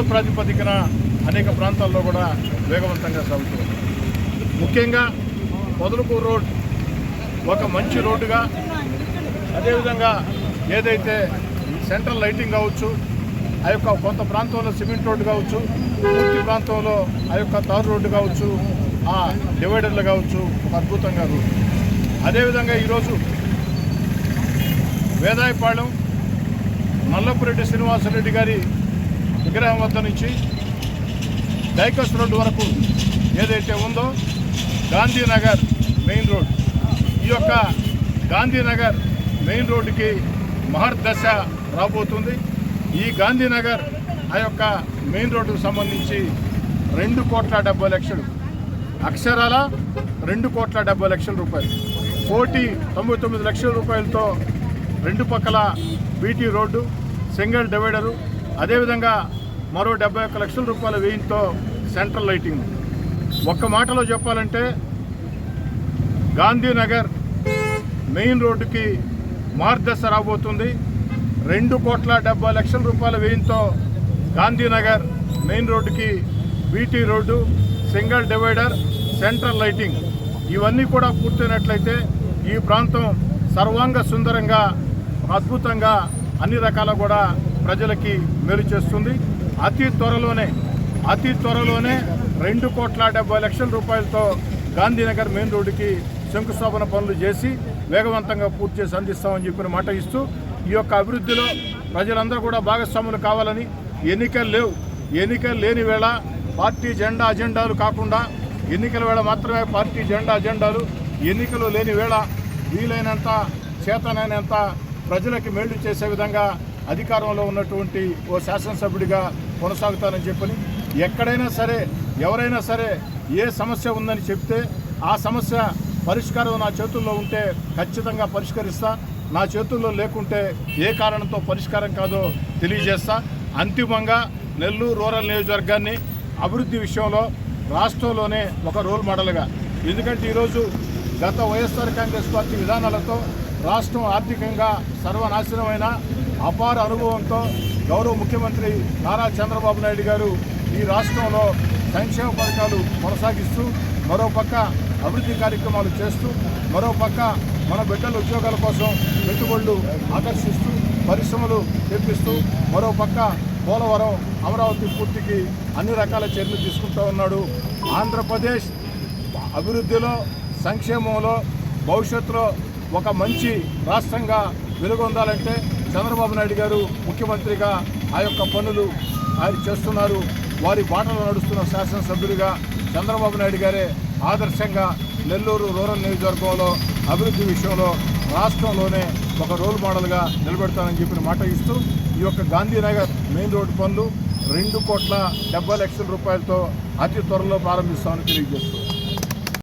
యుద్ధ ప్రాతిపదికన అనేక ప్రాంతాల్లో కూడా వేగవంతంగా సాగుతుంది ముఖ్యంగా పొదలకూరు రోడ్ ఒక మంచి రోడ్డుగా అదేవిధంగా ఏదైతే సెంట్రల్ లైటింగ్ కావచ్చు ఆ యొక్క కొంత ప్రాంతంలో సిమెంట్ రోడ్డు కావచ్చు పూర్తి ప్రాంతంలో ఆ యొక్క తారు రోడ్డు కావచ్చు ఆ డివైడర్లు కావచ్చు ఒక అద్భుతంగా రోడ్డు. అదేవిధంగా ఈరోజు వేదాయపాళెం మల్లపురెడ్డి శ్రీనివాసరెడ్డి గారి విగ్రహం వద్ద నుంచి డైకస్ రోడ్డు వరకు ఏదైతే ఉందో గాంధీనగర్ మెయిన్ రోడ్. ఈ యొక్క గాంధీనగర్ మెయిన్ రోడ్డుకి మహర్దశ రాబోతుంది. ఈ గాంధీనగర్ ఆ యొక్క మెయిన్ రోడ్డుకు సంబంధించి రెండు కోట్ల డెబ్బై లక్షలు. అక్షరాల రెండు కోట్ల డెబ్బై లక్షల రూపాయలు. కోటి తొంభై తొమ్మిది లక్షల రూపాయలతో రెండు పక్కల బీటీ రోడ్డు సింగిల్ డివైడరు అదేవిధంగా మరో డెబ్బై ఒక్క లక్షల రూపాయల వ్యయంతో సెంట్రల్ లైటింగ్. ఒక్క మాటలో చెప్పాలంటే గాంధీనగర్ మెయిన్ రోడ్డుకి మార్గదర్శ రాబోతుంది. రెండు కోట్ల డెబ్బై లక్షల రూపాయల వ్యయంతో గాంధీనగర్ మెయిన్ రోడ్డుకి BT road single divider central lighting. ఇవన్నీ కూడా పూర్తయినట్లయితే ఈ ప్రాంతం సర్వాంగ సుందరంగా అద్భుతంగా అన్ని రకాల కూడా ప్రజలకి మేలు చేస్తుంది. అతి త్వరలోనే అతి త్వరలోనే రెండు కోట్ల డెబ్బై లక్షల రూపాయలతో గాంధీనగర్ మెయిన్ రోడ్డుకి శంకుస్థాపన పనులు చేసి వేగవంతంగా పూర్తి చేసి అందిస్తామని చెప్పిన మాట ఇస్తూ ఈ యొక్క అభివృద్ధిలో ప్రజలందరూ కూడా భాగస్వాములు కావాలని ఎన్నికలు లేవు. ఎన్నికలు లేని వేళ పార్టీ జెండా అజెండాలు కాకుండా ఎన్నికల వేళ మాత్రమే పార్టీ జెండా అజెండాలు ఎన్నికలు లేని వేళ వీలైనంత చేతనైనంత ప్రజలకి మేళ్ళు చేసే విధంగా అధికారంలో ఉన్నటువంటి ఓ శాసనసభ్యుడిగా కొనసాగుతానని చెప్పని ఎక్కడైనా సరే ఎవరైనా సరే ఏ సమస్య ఉందని చెప్తే ఆ సమస్య పరిష్కారం నా చేతుల్లో ఉంటే ఖచ్చితంగా పరిష్కరిస్తా. నా చేతుల్లో లేకుంటే ఏ కారణంతో పరిష్కారం కాదో తెలియజేస్తా. అంతిమంగా నెల్లూరు రూరల్ నియోజకవర్గాన్ని అభివృద్ధి విషయంలో రాష్ట్రంలోనే ఒక రోల్ మోడల్గా. ఎందుకంటే ఈరోజు గత వైఎస్ఆర్ కాంగ్రెస్ పార్టీ విధానాలతో రాష్ట్రం ఆర్థికంగా సర్వనాశనమైన అపార అనుభవంతో గౌరవ ముఖ్యమంత్రి నారా చంద్రబాబు నాయుడు గారు ఈ రాష్ట్రంలో సంక్షేమ పథకాలు కొనసాగిస్తూ మరోపక్క అభివృద్ధి కార్యక్రమాలు చేస్తూ మరోపక్క మన బిడ్డల ఉద్యోగాల కోసం పెట్టుబడులు ఆకర్షిస్తూ పరిశ్రమలు తెప్పిస్తూ మరోపక్క పోలవరం అమరావతి పూర్తికి అన్ని రకాల చర్యలు తీసుకుంటూ ఉన్నాడు. ఆంధ్రప్రదేశ్ అభివృద్ధిలో సంక్షేమంలో భవిష్యత్తులో ఒక మంచి రాష్ట్రంగా వెలుగొందాలంటే చంద్రబాబు నాయుడు గారు ముఖ్యమంత్రిగా ఆ యొక్క పనులు ఆయన చేస్తున్నారు. వారి బాటలో నడుస్తున్న శాసనసభ్యుడిగా చంద్రబాబు నాయుడు గారే ఆదర్శంగా నెల్లూరు రూరల్ నియోజకవర్గంలో అభివృద్ధి విషయంలో రాష్ట్రంలోనే ఒక రోల్ మోడల్గా నిలబెడతానని చెప్పిన మాట ఇస్తూ ఈ యొక్క గాంధీనగర్ మెయిన్ రోడ్డు పనులు రెండు కోట్ల డెబ్బై లక్షల రూపాయలతో అతి త్వరలో ప్రారంభిస్తామని తెలియజేస్తూ